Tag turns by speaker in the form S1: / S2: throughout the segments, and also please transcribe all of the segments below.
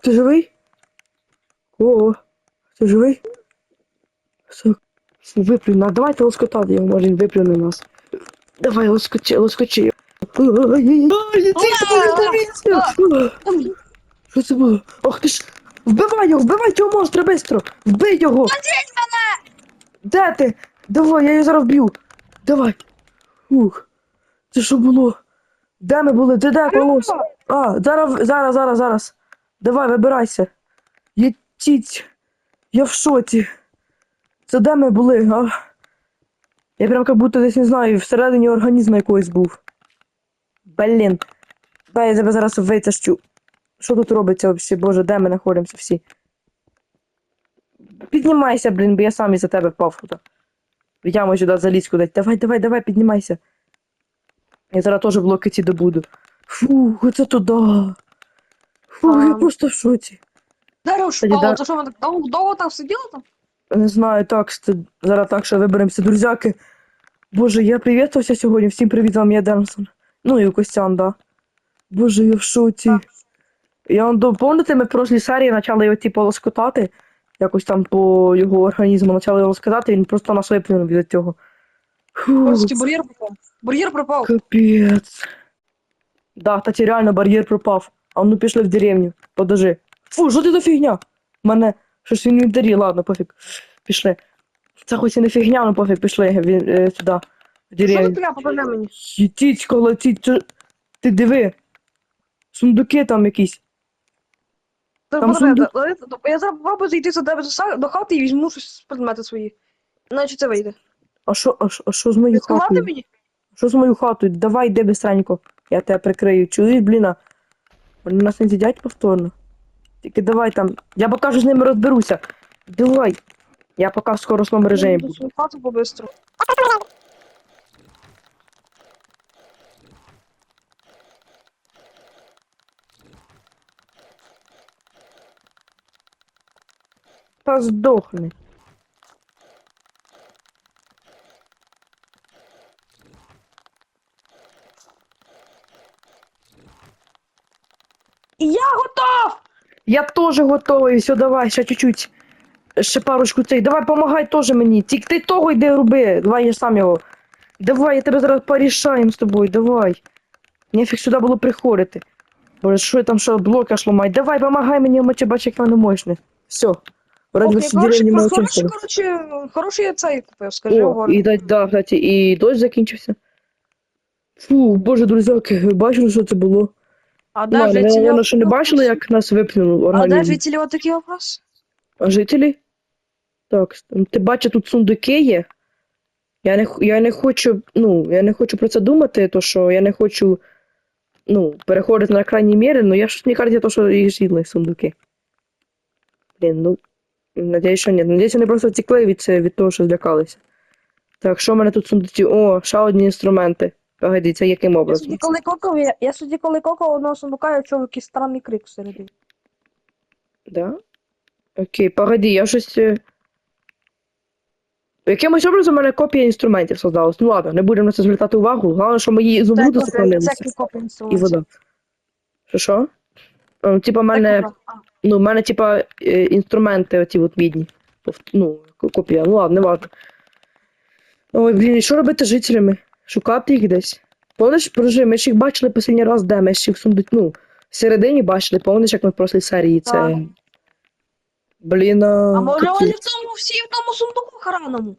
S1: Ти живий? О, ти живий? Все, виплюнь, а давайте лоскотати його, може він виплюне нас. Давай, лоскочи, лоскочи. Що це було? Ох ти ж! Вбивай його, вбивай цього монстра бистро! Вбий його! Де ти? Давай, я його зараз вб'ю. Давай. Ух. Це що було? Де ми були? Де де колос? А, зараз, зараз, зараз, зараз. Давай, вибирайся. Єтіть. Я в шоці. Це де ми були, а? Я прям як будто десь не знаю, всередині організму якогось був. Блін. Дай я тебе зараз витащу. Що тут робиться взагалі? Боже, де ми знаходимося всі? Піднімайся, блін, бо я сам із-за тебе впав туди. В яму сюди залізь кудись. Давай, давай, давай, піднімайся. Я зараз теж блоки ці добуду. Фух, оце туди. Фух, я
S2: Ам.
S1: просто в шоці.
S2: Дерево
S1: Тоді да.
S2: шпало, то що ми так довго, довго там сиділи там?
S1: Не знаю, так, це зараз так, що виберемося, друзяки. Боже, я привітався сьогодні. Всім привіт, вам я Денсон. Ну і Костян, да. Боже, я в шоці.
S2: Так.
S1: Я вам до- ми в прошлій серії почали його типу лоскотати. Якось там по його організму почали його лоскотати, він просто нас виплюнув від цього. Фу,
S2: Просто бар'єр пропав. Бар'єр пропав.
S1: капець. Да, кстати, реально бар'єр пропав. А ну пішли в деревню. Подожди. Фу, що ти за фігня? Мене щось в інвентарі, ладно, пофіг. Пішли. Це хоч і не фігня, ну пофіг, пішли він, е, сюди. В
S2: Що
S1: деревню.
S2: пля, покажи мені.
S1: Їтіть, колотіть. чо- Ти диви. Сундуки там якісь.
S2: Та
S1: Там сундук.
S2: Я зараз попробую зайти за тебе до са- до хати і візьму щось з предмети свої. Іначе це вийде.
S1: А що, а що, а що з моєю хатою?
S2: мені?
S1: Що з моєю хатою? Давай, йди бистренько. Я тебе прикрию. Чуєш, бліна? Вони нас не з'їдять повторно. Тільки давай там. Я поки що з ними розберуся. Давай. Я поки в скоростному режимі буду.
S2: свою хату побистро.
S1: Та здохни.
S2: Я готов!
S1: Я теж готовий. Все, давай, ще чуть-чуть. Ще парочку цей. Давай, помагай теж мені. Тільки ти того йди роби. Давай я сам його. Давай, я тебе зараз порішаємо з тобою, давай. Нефіг сюди було приходити. Боже, що я там що блоки аж ламають. Давай, помагай мені, мочи, бач, як воно мощне. Все. Вроді би
S2: Окей, коротше,
S1: не
S2: коротше,
S1: мовчим.
S2: хороший я цей купив, скажи,
S1: О, і, да, да, кстати, і дощ закінчився. Фу, боже, друзяки, бачили, що це було?
S2: А де
S1: Ладно,
S2: жителі?
S1: напевно, що не бачили, як нас виплюнув
S2: А де
S1: організм.
S2: жителі отакий вопрос?
S1: А жителі? Так, ти бачиш, тут сундуки є. Я не, я не хочу, ну, я не хочу про це думати, то що я не хочу, ну, переходити на крайні міри, але я щось не кажуть, то, що їх з'їдли сундуки. Блін, ну, надіюсь, що ні. Надіюсь, вони просто втекли від, від того, що злякалися. Так, що в мене тут сундуки? О, ще одні інструменти. Погоди, це яким образом?
S2: тоді коли кокав, я, я тоді коли кокав одного сундука, я чув якийсь странний крик всередині.
S1: Да? Окей, погоди, я щось. е, Якимось образом у мене копія інструментів создалась. Ну ладно, не будемо на це звертати увагу. Головне, що мої зубрути
S2: Це
S1: І
S2: інструментів.
S1: вода. Що що? Е, Типа, в мене. Ну, в мене, типа, е, інструменти оці от мідні. Ну, копія. Ну ладно, не важно. Ой, блін, і що робити з жителями? Шукати їх десь. Помниш, подожди, ми ж їх бачили останній раз, де ми ж їх в сундук, ну, всередині бачили, помниш, як ми в прошлій серії це.
S2: Так.
S1: Блін, а...
S2: а може вони в тому всі в тому сундуку храному?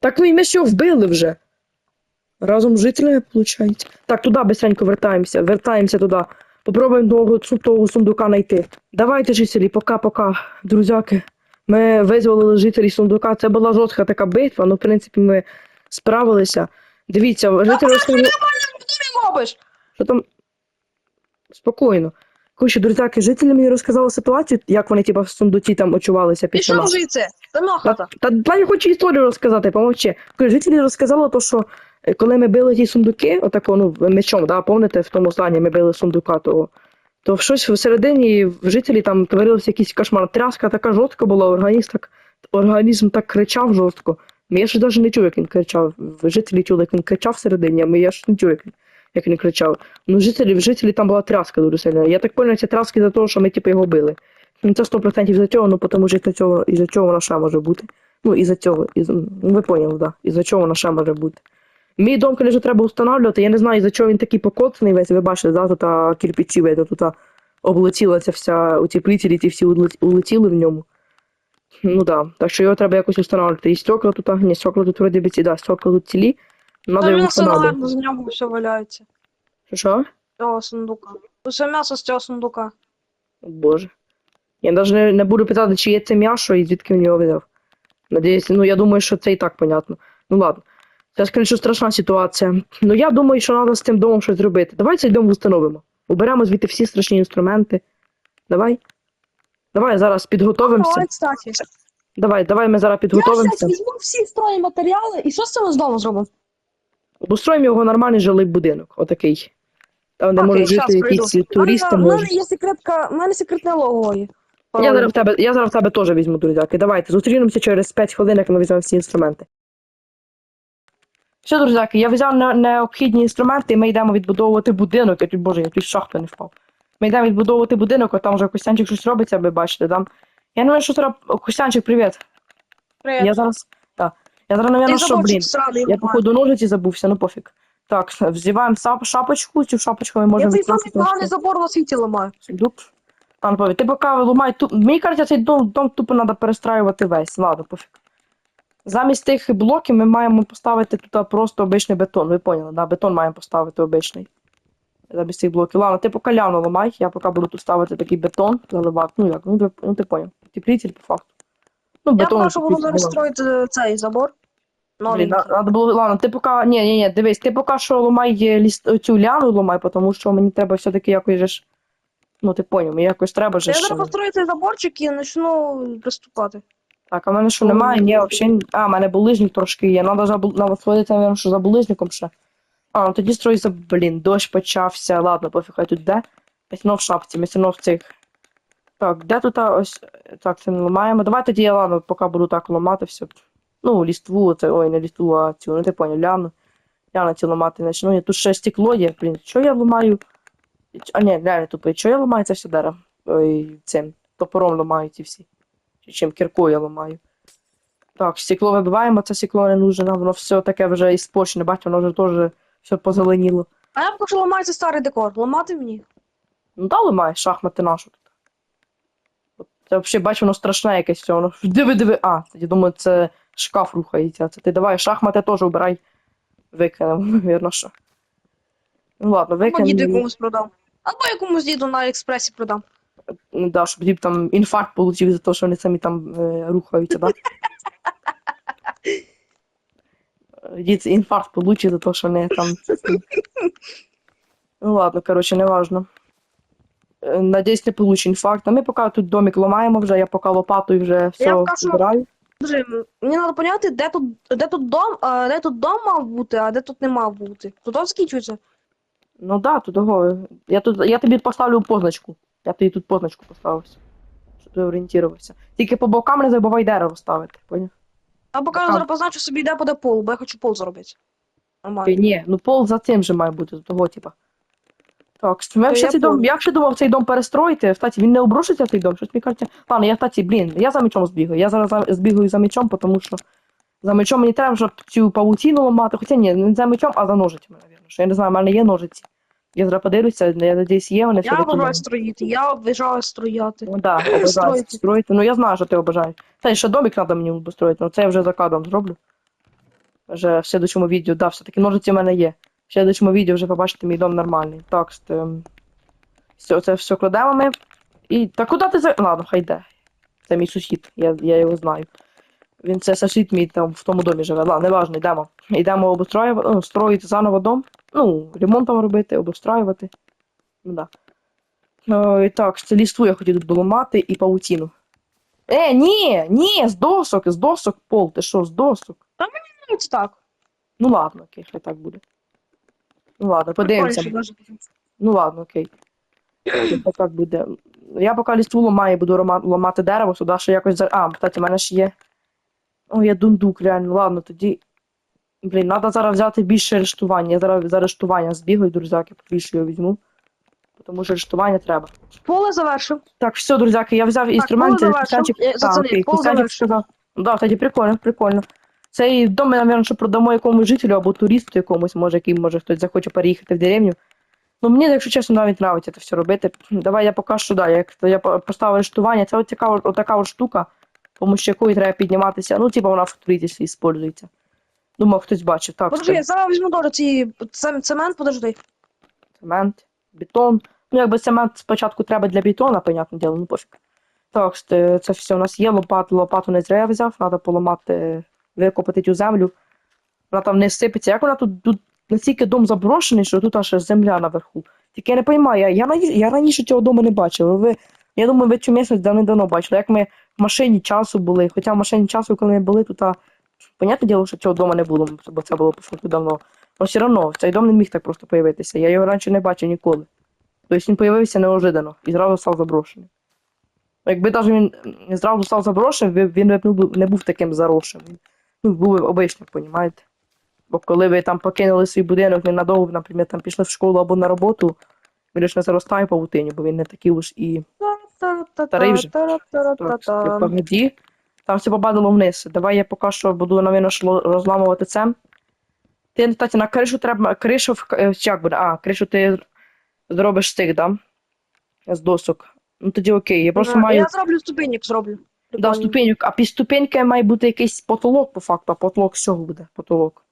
S1: Так ну і ми ж його вбили вже. Разом з жителями, виходить. Так, туди быстренько вертаємося. Вертаємося туди. Попробуємо того, того сундука знайти. Давайте, жителі, пока-пока, друзяки. Ми визволили жителів сундука. Це була жорстка така битва, ну, в принципі, ми справилися. Дивіться, жителі розказали,
S2: Що ти робиш?
S1: що там. Спокійно. Коротше, друзяки, жителі мені розказали ситуацію, як вони, типа, в сундуці там очувалися після
S2: Пішов
S1: нас.
S2: моя
S1: Та, та, та я хочу історію розказати, помовчи. Кажу, Жителі розказали, то, що е, коли ми били ті сундуки, отако, ну, мечом, да, пам'ятаєте, в тому зданні ми били сундука того, то щось всередині в жителі там творився якийсь кошмар. Тряска така жорстка була, організм так, організм так кричав жорстко. Я ж навіть не чув, як він кричав. Жителі чули, як він кричав всередині, а ми я ж не чув, як він. як він кричав. Ну, жителі, в жителі там була тряска дуже сильна. Я так понял, ця тряска за того, що ми типу його били. Ну, це 100% за цього, ну тому що цього, із-за цього вона ще може бути. Ну, із-за цього, із, ну, ви поняли, да. Із-за цього вона ще може бути. Мій дом, звісно, треба встановлювати. Я не знаю, із-за чого він такий покоцаний весь. Ви бачите, да, тут кирпичі, тут облетіла ця вся утеплителі, ті всі улетіли в ньому. Ну да. Так що його треба якось встановлювати. І стекла тут, а, ні, стекла тут вроді би ці, да, стекла тут цілі. Надо його
S2: м'ясо,
S1: встановлювати.
S2: з нього все валяється.
S1: Що?
S2: З цього сундука. Усе м'ясо з цього сундука.
S1: О, Боже. Я навіть не, не буду питати, чи є це м'ясо і звідки він його взяв. Надіюсь, ну я думаю, що це і так понятно. Ну ладно. Це, звісно, страшна ситуація. Ну я думаю, що треба з цим домом щось зробити. Давай цей дом встановимо. Уберемо звідти всі страшні інструменти. Давай. Давай зараз підготовимося.
S2: Давай, кстати.
S1: Давай, давай ми зараз
S2: Я
S1: підготовимося.
S2: зараз візьму всі строї матеріали і що з цим з дому зробимо?
S1: Обустроїмо його нормальний жилий будинок. Отакий. Там, де
S2: Окей,
S1: можуть
S2: щас
S1: жити
S2: прийду.
S1: якісь туристи.
S2: у мене є секретка, у мене секретне лого є.
S1: Я зараз в тебе, я зараз в тебе теж візьму, друзяки. Давайте, зустрінемося через 5 хвилин, як ми візьмемо всі інструменти. Все, друзяки, я взяв не- необхідні інструменти, і ми йдемо відбудовувати будинок. Я тут, боже, я тут з шахти не впав. Ми йдемо відбудовувати будинок, а там вже Костянчик щось робиться, ви бачите, там. Я не знаю, що. О, Костянчик, привіт.
S2: Привіт.
S1: Я зараз. Так. Я зараз, навіть, що, блін. Я походу ножиці забувся, ну пофіг. Так, взіваємо сап- шапочку, цю шапочку ми
S2: Я
S1: можемо
S2: цей
S1: відкласти
S2: самий поганий забор на світі ламаю.
S1: Сундук. Пан Павло, ти поки ламай ту. Мені кажеться, цей дом, дом тупо треба перестраювати весь. Ладно, пофіг. Замість тих блоків ми маємо поставити тут просто обичний бетон. Ви поняли, да? Бетон маємо поставити обичний. Замість цих блоків. Ладно, ти поки ляну ламай, я поки буду тут ставити такий бетон, заливати. Ну як, ну, ну ти поняв. Утеплитель по факту. Ну,
S2: Я
S1: бетон.
S2: прошу буду
S1: утеплитель,
S2: зараз
S1: ладно.
S2: строїти е, цей забор.
S1: Блін, на- надо було, ладно, ти поки, ні, ні, ні, дивись, ти поки що ламай е, ліст, цю ляну ламай, тому що мені треба все-таки якось же ж, ну ти поняв, мені якось треба же
S2: Я
S1: ж.
S2: зараз построю цей заборчик і почну приступати.
S1: Так, а в мене що немає? Ні, взагалі. А, в мене булижник трошки є. Надо забу... Надо сходити, мабуть, що за булижником ще. А, ну тоді за. Блін, дощ почався. Ладно, пофіг, хай тут де. Все в шапці, все в цих. Так, де тут ось. Так, це не ламаємо. Давай тоді я ладно, поки буду так ламати все. Ну, ліству, це, ой, не ліству, а цю, ну ти поняв, ляну. Ляну ці ламати почну. Я тут ще стекло є, блін, що я ламаю? А ні, реально тупий, що я ламаю це все дерево? Ой, цим топором ламаю ці всі. Чи чим кіркою я ламаю. Так, стекло вибиваємо, це стекло не нужно, воно все таке вже іспорчене, бачите, воно вже теж все позеленіло.
S2: А я поки що ламаю цей старий декор. Ламати мені?
S1: Ну да, ламай, шахмати нашу тут. Це взагалі, бачу, воно страшне якесь все. Воно... Диви, диви. А, я думаю, це шкаф рухається. Це ти давай, шахмати теж убирай. Викинемо, вірно, що. Ну ладно,
S2: Або діду
S1: викинемо.
S2: якомусь продам. Або якомусь діду на експресі продам.
S1: Ну да, щоб дід там інфаркт получив за те, що вони самі там е, рухаються, да? Дід інфаркт получив за те, що вони там. Ну ладно, коротше, неважно. Е, Надіюсь, не получить інфаркт. А ми поки тут домик ламаємо вже, я поки лопатою вже все
S2: що-
S1: збираю.
S2: Друзі, мені треба поняти, де тут, де тут дом, а, де тут дом мав бути, а де тут не мав бути. Тут закінчується.
S1: Ну да, тут того. Я тут, я тобі поставлю позначку. Я тобі тут позначку поставив. Щоб ти орієнтувався. Тільки по бокам не забувай дерево ставити, поняв?
S2: Я
S1: Так.
S2: зараз позначу собі, де буде пол, бо я хочу пол зробити. Нормально.
S1: Ні, ну пол за цим же має бути, того, типа. Так, що ще
S2: я
S1: цей дом, я ще думав цей дом перестроїти. Кстати, він не обрушиться цей дом, щось мені кажеться. Ладно, я, кстати, блін, я за мечом збігаю. Я зараз за- збігаю за мечом, тому що за мечом мені треба, щоб цю павутину ламати. Хоча ні, не за мечом, а за ножицями, напевно. Що я не знаю, в мене є ножиці. Я зараз подивлюся, я надіюсь, є вони
S2: Я обожаю строїти, я обожаю строяти.
S1: Ну да, обожаю
S2: Строїти.
S1: строїти. Ну я знаю, що ти обожаєш. Це ще домик треба мені построїти, ну це я вже за кадром зроблю. Вже в слідчому відео, да, все-таки ножиці в мене є. В слідчому відео вже побачите мій дом нормальний. Так, все, це все кладемо ми. І. Та куди ти за. Ладно, хай йде. Це мій сусід, я, я його знаю. Він це сусід мій там в тому домі живе. Ладно, неважно, йдемо. Йдемо обустроювати, ну, строїти заново дом. Ну, ремонт там робити, обустраювати. Ну да. О, і так, це ліству я хотів тут доламати і паутіну. Е, ні, ні, з досок, з досок пол, ти що, з досок?
S2: Ну, це так.
S1: Ну ладно, окей, хай так буде. Ну ладно, подивимося. Ну ладно, окей. Хай так буде. Я поки ліству ламаю, буду ламати дерево, сюди ще якось за. А, кстати, в мене ж є. О, є дундук, реально. Ладно, тоді. Блін, треба зараз взяти більше арештування. Я зараз за арештування збігаю, друзяки, більше його візьму. Тому що арештування треба.
S2: Поле завершив.
S1: Так, все, друзяки, я взяв інструменти,
S2: поле
S1: Костянчик.
S2: завершив. Е, поле
S1: Костянчик
S2: завершив.
S1: сказав. Ну да, кстати, прикольно, прикольно. Цей дом ми, мабуть, що продамо якомусь жителю або туристу якомусь, може, який може хтось захоче переїхати в деревню. Ну, мені, якщо чесно, навіть нравиться це все робити. Давай я поки що, да, як то я поставив арештування. Це от цікава, от така от штука, тому що якою треба підніматися. Ну, типа вона в строїтельстві використовується. Думав, хтось бачив. Так,
S2: Подожди, я зараз візьму теж ці цем- цемент, подожди.
S1: цемент, бетон. Ну, якби цемент спочатку треба для бетона, понятне діло, ну пофіг. Так, це це все у нас є, лопату, лопату не зря я взяв, треба поламати, викопати цю землю. Вона там не сипеться. Як вона тут, тут настільки дом заброшений, що тут аж земля наверху. Тільки я не розумію, я, я, рані- я раніше цього дому не бачив. Ви, я думаю, ви цю місяць давно бачили. Як ми в машині часу були, хоча в машині часу, коли ми були, тут, а, понятне діло, що цього дому не було, бо це було по факту давно. Але все одно, цей дом не міг так просто появитися. Я його раніше не бачив ніколи. Тобто він появився неожиданно і зразу став заброшеним. Якби навіть він зразу став заброшеним, він- він б не був- таким заросшим. Він, Ну, був обичним, понімаєте? Бо коли ви там покинули свій будинок ненадовго, наприклад, там пішли в школу або на роботу, він ж не заростає павутині, бо він не такий уж і Старий вже. Погоді. Там все попадало вниз. Давай я поки що буду навіть розламувати це. Ти, кстати, на кришу треба. Кришу в е, як буде? А, кришу ти зробиш з цих, да? З досок. Ну тоді окей. Я просто
S2: Ага,
S1: маю.
S2: Я зроблю ступенек, зроблю.
S1: Да, ступеньок, а під ступенькою має бути якийсь потолок, по факту, а потолок з чого буде? Потолок.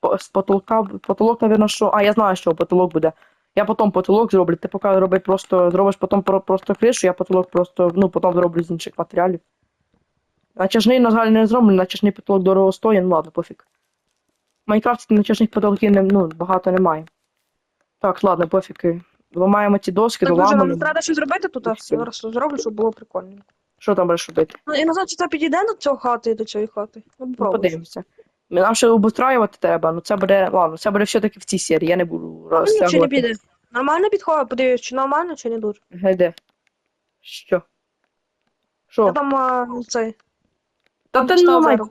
S1: По- З потолка, потолок, напевно, що. А, я знаю, що потолок буде. Я потім потолок зроблю. Ти поки роби просто, зробиш потім про- просто кришу, я потолок просто, ну, потім зроблю з інших матеріалів. Натяжний, на жаль, не зроблю, натяжний потолок дорого стоїть, ну ладно, пофіг. В Майнкрафті натяжних потолків не, ну, багато немає. Так, ладно, пофіг. Ламаємо ці доски,
S2: Так, друже, нам
S1: доламуємо.
S2: треба щось зробити тут, а
S1: Все.
S2: зараз зроблю, щоб було прикольно.
S1: Що там будеш робити?
S2: Ну, я не знаю, чи це підійде до цього хати, до цієї хати. Ну,
S1: Ну,
S2: попробуй.
S1: подивимося. Нам ще обустраювати треба, ну це буде. Ладно, це буде все-таки в цій серії, я не буду
S2: Ну, чи не
S1: розтягувати.
S2: піде? Нормально підходить, подивись, чи нормально, чи не дуже.
S1: Гайде. Що?
S2: Я там а, цей.
S1: Та ти не
S2: дерево.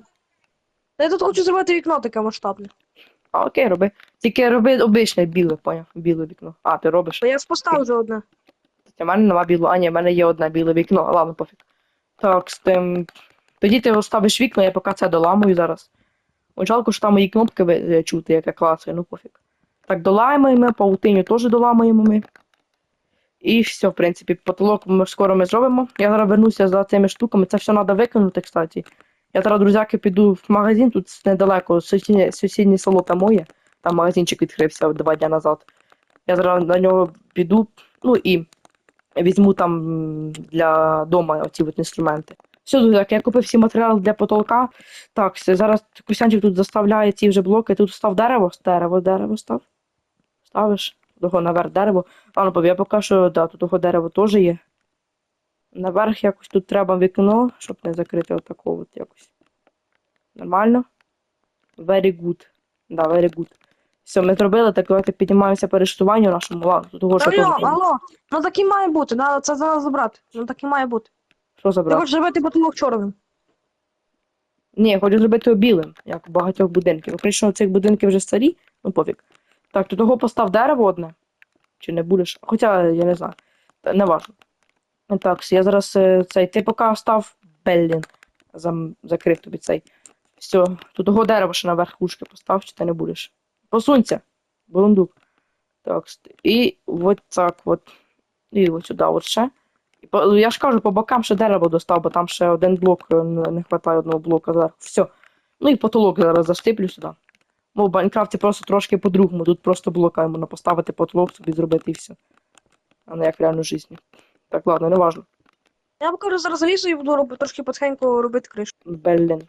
S2: Я тут хочу зробити вікно таке масштабне.
S1: А, окей, роби. Тільки роби обичне біле, поняв? Біле вікно. А, ти робиш.
S2: Бо я ж поставив вже одне.
S1: У мене нема білого, а ні, в мене є одне біле вікно, ладно, пофіг. Так, з тим. Тоді ти ставиш вікно, я поки це доламую зараз. От жалко, що там мої кнопки ви- е, чути, як я ну пофіг. Так, доламуємо, паутиню теж доламуємо ми. І все, в принципі, потолок ми скоро ми зробимо. Я зараз вернуся за цими штуками. Це все треба викинути, кстати. Я зараз, друзяки, піду в магазин, тут недалеко, сусіднє, сусіднє село там моє. Там магазинчик відкрився два дні назад. Я зараз на нього піду, ну і візьму там для дома оці от інструменти. Все, друзяки, я купив всі матеріали для потолка. Так, зараз Костянчик тут заставляє ці вже блоки. Тут став дерево, дерево, дерево став. Ставиш, того наверх дерево. Ладно, я поки що, да, тут того дерево теж є. Наверх якось тут треба вікно, щоб не закрити отако от якось. Нормально? Very good. Да, very good. Все, ми зробили, так давайте піднімаємося по арештуванню нашому. Ладно, того, що
S2: Алло, алло, ну так і має бути, надо це зараз забрати. Ну так і має бути.
S1: Що
S2: Ти
S1: забрати?
S2: хочеш зробити потолок чорним.
S1: Ні, я хочу зробити його білим, як у багатьох будинків. Окрім цих будинків вже старі, ну пофіг. Так, то того постав дерево одне. Чи не будеш? Хоча я не знаю. Та Не важно. Так, я зараз е, цей. Ти поки став Беллін. Зам... Закрив тобі цей. Все, тут того дерева ще наверх ушки постав, чи ти не будеш. Посунься, бурундук. Так, і от так от. І от сюди от ще. І по- Я ж кажу, по бокам ще дерево достав, бо там ще один блок е, не вистачає одного блока зверху. Все. Ну і потолок зараз застиплю сюди. Ну, в Майнкрафті просто трошки по-другому. Тут просто блока можна поставити потолок собі зробити і все. А не як в реальній житті. Так, ладно, не важно.
S2: Я покажу зараз залізу і буду робити трошки потихеньку робити кришу.
S1: Блін.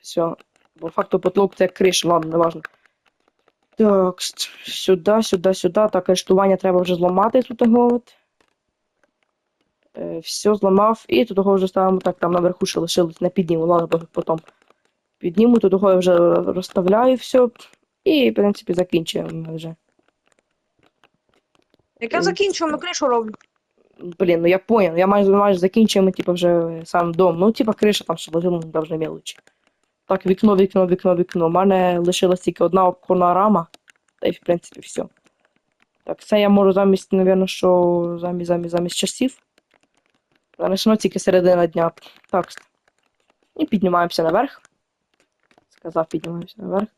S1: Все. По факту потолок це криша, ладно, не важно. Так, сюди, сюди, сюди. Так, арештування треба вже зламати тут того от. Е, все, зламав. І тут того вже ставимо так, там наверху ще лишилось, не підніму, ладно, потім. Підніму, тут того я вже розставляю все. І, в принципі, закінчуємо вже.
S2: Як я
S1: Е,
S2: закінчу, ми кришу роблю.
S1: Блін, ну я понял, я майже майже закінчуємо, типу, вже сам дом. Ну, типа, криша там ще должна мелочі. Так, вікно, вікно, вікно, вікно. У мене лишилась тільки одна оконна рама. Та й в принципі все. Так, це я можу замість, напевно, що замість, замість, замість часів. Занесено тільки середина дня. Так. І піднімаємося наверх. Сказав, піднімаємося наверх.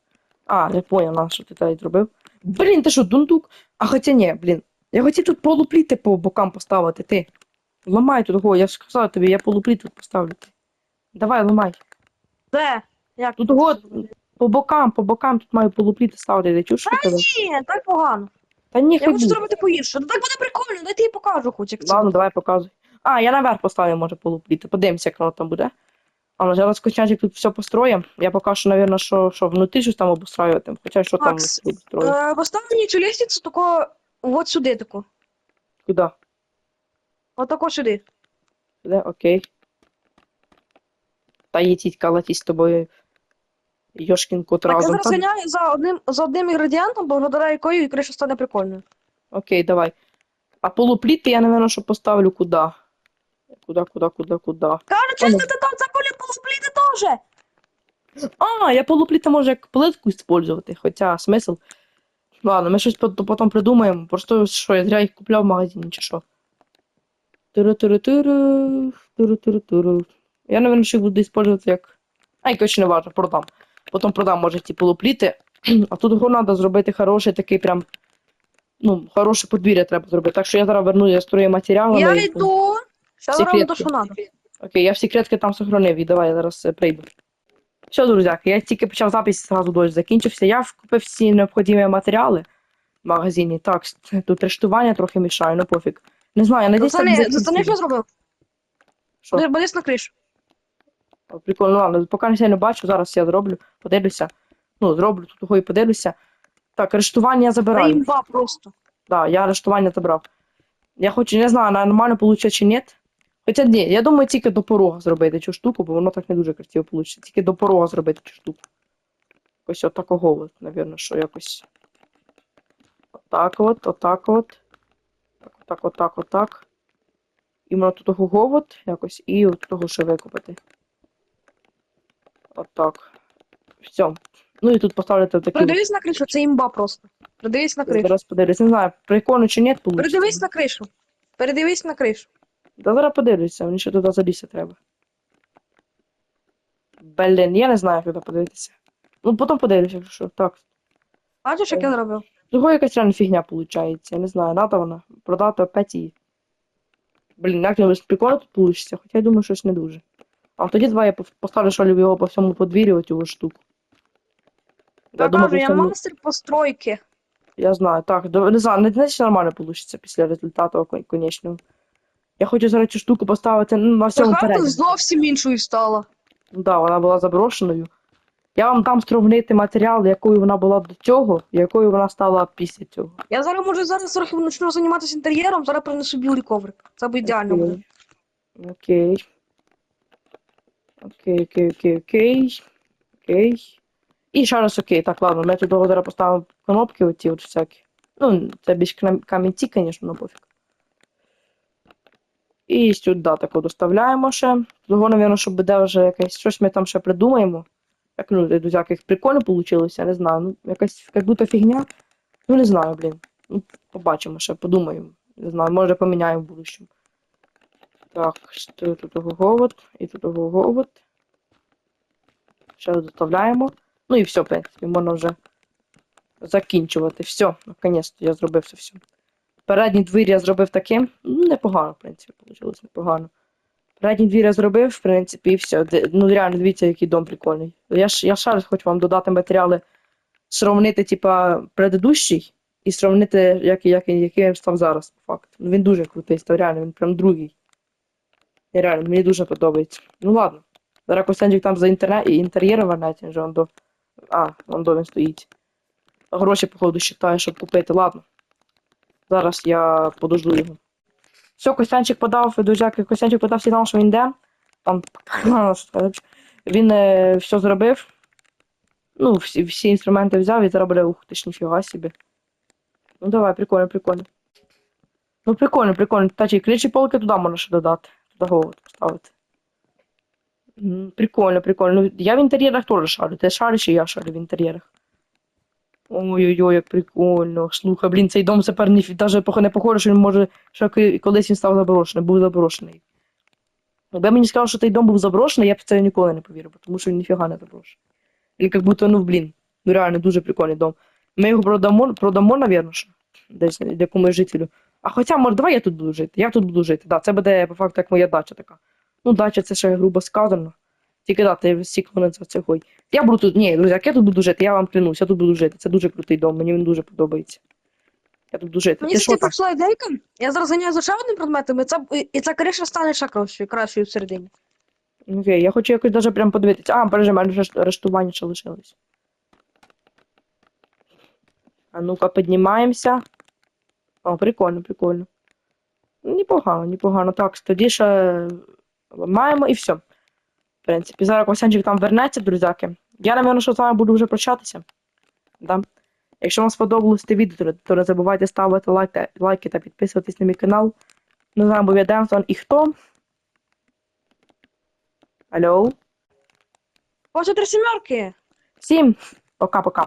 S1: А, я понял, що ти так зробив. Блін, ти що, дундук? А хоча ні, блін. Я хотів тут полупліти по бокам поставити, ти. Ламай тут го, я ж сказав тобі, я полупліт тут поставлю. Давай, ламай.
S2: Де? Як?
S1: Тут го, по бокам, по бокам тут маю полупліти ставити, ти чуєш, тебе?
S2: Ні, так погано.
S1: Та ні,
S2: Я хочу зробити погірше. Ну так буде прикольно, дай я покажу хоч як це.
S1: Ладно, давай показуй. А, я наверх поставлю, може, полупліти. Подивимося, як воно там буде. А ну, зараз кочанчик тут все построїм. Я поки що, напевно, що, що внутрі щось там обустраювати. Хоча що там
S2: Макс,
S1: внутрі обустрою.
S2: Е, Постав мені цю лестницю тако от сюди тако.
S1: Куди?
S2: Отако сюди.
S1: Де? Окей. Та є тітька летіть з тобою. Йошкін кот
S2: Так, я
S1: разом.
S2: зараз
S1: Та-
S2: ганяю за одним, за одним інгредієнтом, благодаря якої криша стане прикольною.
S1: Окей, давай. А полупліти я, напевно, що поставлю куди? Куди, куди, куди, куди?
S2: Кажуть, що ти там за колі полупліти теж.
S1: А, я полупліти можу як плитку использувати, хоча смисл. Ладно, ми щось потім придумаємо. Просто що, я зря їх купляв в магазині, чи що. Тиру-тиру-тиру, тиру-тиру-тиру. Я, напевно, що їх буду использувати як. Ай, коротше, не важно, продам. Потім продам, може, ті полупліти. А тут його треба зробити хороший такий прям. Ну, хороше подвір'я треба зробити. Так що я зараз верну я строю матеріалами.
S2: Я йду. Зараз роблю те, що треба.
S1: Окей, я всі клетки там сохранив і давай я зараз е, прийду. Все, друзяки, я тільки почав запис, зразу дощ закінчився. Я купив всі необхідні матеріали в магазині. Так, тут рештування трохи мішає, ну пофіг. Не знаю, я надіюсь, так
S2: Пацани,
S1: буде
S2: пацани, що зробив?
S1: Що?
S2: Баліс на кришу.
S1: О, Прикольно, ладно, поки не сильно бачу, зараз я зроблю, подивлюся. Ну, зроблю тут того і подивлюся. Так, рештування я
S2: Та
S1: забираю.
S2: імба просто.
S1: Да, я арештування забрав. Я хочу, не знаю, нормально вийде чи ні. Хоча ні, я думаю, тільки до порога зробити цю штуку, бо воно так не дуже красиво вийде. Тільки до порога зробити цю штуку. Якось отакого, от, напевно, що якось. Отак от, отак от. Так, отак, отак, отак. І воно тут того от, якось, і от того ще викопати. Отак. Все. Ну і тут поставити такі.
S2: Придивись на кришу, це імба просто. Придивись на кришу.
S1: Зараз подивлюсь. Не знаю, прикольно чи ні, вийде.
S2: Передивись на кришу. Передивись на кришу.
S1: Та зараз подивлюся, мені ще туди залізти треба. Блін, я не знаю, як туди подивитися. Ну, потім подивлюся, якщо що. Так.
S2: Бачиш, як я зробив?
S1: Того якась реально фігня виходить. Я не знаю, надо вона продати опять її. Блін, як не прикольно тут вийде, хоча я думаю, щось не дуже. А тоді давай я поставлю що його по всьому подвір'ю цю штуку.
S2: Я кажу, я
S1: всьому-
S2: мастер постройки.
S1: Я знаю, так, не знаю, не знаю, чи нормально вийде після результату кон- конечного. Я хочу зараз цю штуку поставити ну, на всьому
S2: Хата
S1: передньому.
S2: зовсім іншою стала.
S1: Ну да, вона була заброшеною. Я вам дам сравнити матеріал, якою вона була до цього, і якою вона стала після цього.
S2: Я зараз можу зараз трохи почну займатися інтер'єром, зараз принесу білий коврик. Це б ідеально буде.
S1: Окей. Окей, окей, окей, окей. Окей. І ще раз окей. Так, ладно, ми тут зараз поставимо кнопки оці от всякі. Ну, це більш кам- камінці, звісно, пофіг. І сюди тако доставляємо ще. Того, напевно, що буде вже якесь щось ми там ще придумаємо. Як ну, яких прикольно вийшло, не знаю. Ну, якась як будто фігня. Ну, не знаю, блін. Ну, побачимо ще, подумаємо. Не знаю, може поміняємо в будущому. Так, що тут говод, і тут говод. Ще доставляємо. Ну і все, в принципі, можна вже закінчувати. Все, наконець-то я зробив це все. Передній двір я зробив таким. Ну, непогано, в принципі, вийшло непогано. Передній двір я зробив, в принципі, і все. Ну, реально, дивіться, який дом прикольний. Я, ж, я ще раз хочу вам додати матеріали, сравнити, типа, предыдущий і сравнити, як, як, який він став зараз, по факту. Ну, він дуже крутий став, реально, він прям другий. І реально, мені дуже подобається. Ну ладно. Зараз Костянчик там за інтернет і інтер'єр вернеться, вже он до. А, он до він стоїть. Гроші, походу, считає, щоб купити. Ладно. Зараз я подожду його. Все, Костянчик подав, друзяки, Костянчик подав сигнал, що він йде. Там він е, все зробив. Ну, всі, всі інструменти взяв і зараз ух ти ж ніфіга собі. Ну давай, прикольно, прикольно. Ну прикольно, прикольно. Та чи ключі полки туди можна ще додати. Туди голову поставити. Прикольно, прикольно. Ну, я в інтер'єрах теж шарю. Ти шариш і я шарю в інтер'єрах. Ой-ой-ой, як прикольно. Слухай, блін, цей дом тепер не, не похоже, що він може, що колись він став заброшений, був заброшений. Якби мені сказали, що цей дом був заброшений, я б це ніколи не повірив, тому що він ніфіга не заброшений. Він як будто, ну, блін, ну реально дуже прикольний дом. Ми його продамо, продамо, навірно, десь якомусь жителю. А хоча, може, давай я тут буду жити. Я тут буду жити. Да, це буде по факту як моя дача така. Ну, дача це ще грубо сказано. Тільки да, ти стікли за цього. Я буду тут. Ні, друзі, як я тут буду жити, я вам клянусь, я тут буду жити. Це дуже крутий дом, мені він дуже подобається. Я тут буду жити.
S2: Мені
S1: Ти що так?
S2: прийшла ідейка. Я зараз ганяю за ще одним предметом, і ця, і- ця криша стане ще кращою, кращою всередині.
S1: Окей, я хочу якось даже прям подивитися. А, бережи, мене вже арештування ще лишилось. А ну-ка, піднімаємося. О, прикольно, прикольно. Ну, Непогано, непогано. Так, тоді ще ламаємо і все. Принципі, зараз Косянчик там вернеться, друзяки. Я, напевно, що з вами буду вже прощатися. Да? Якщо вам сподобалось це відео, то не забувайте ставити лайки, лайки та підписуватись на мій канал. Ну, з вами був я Демсон і хто? Алло?
S2: Боже, три сімерки!
S1: Всім пока-пока.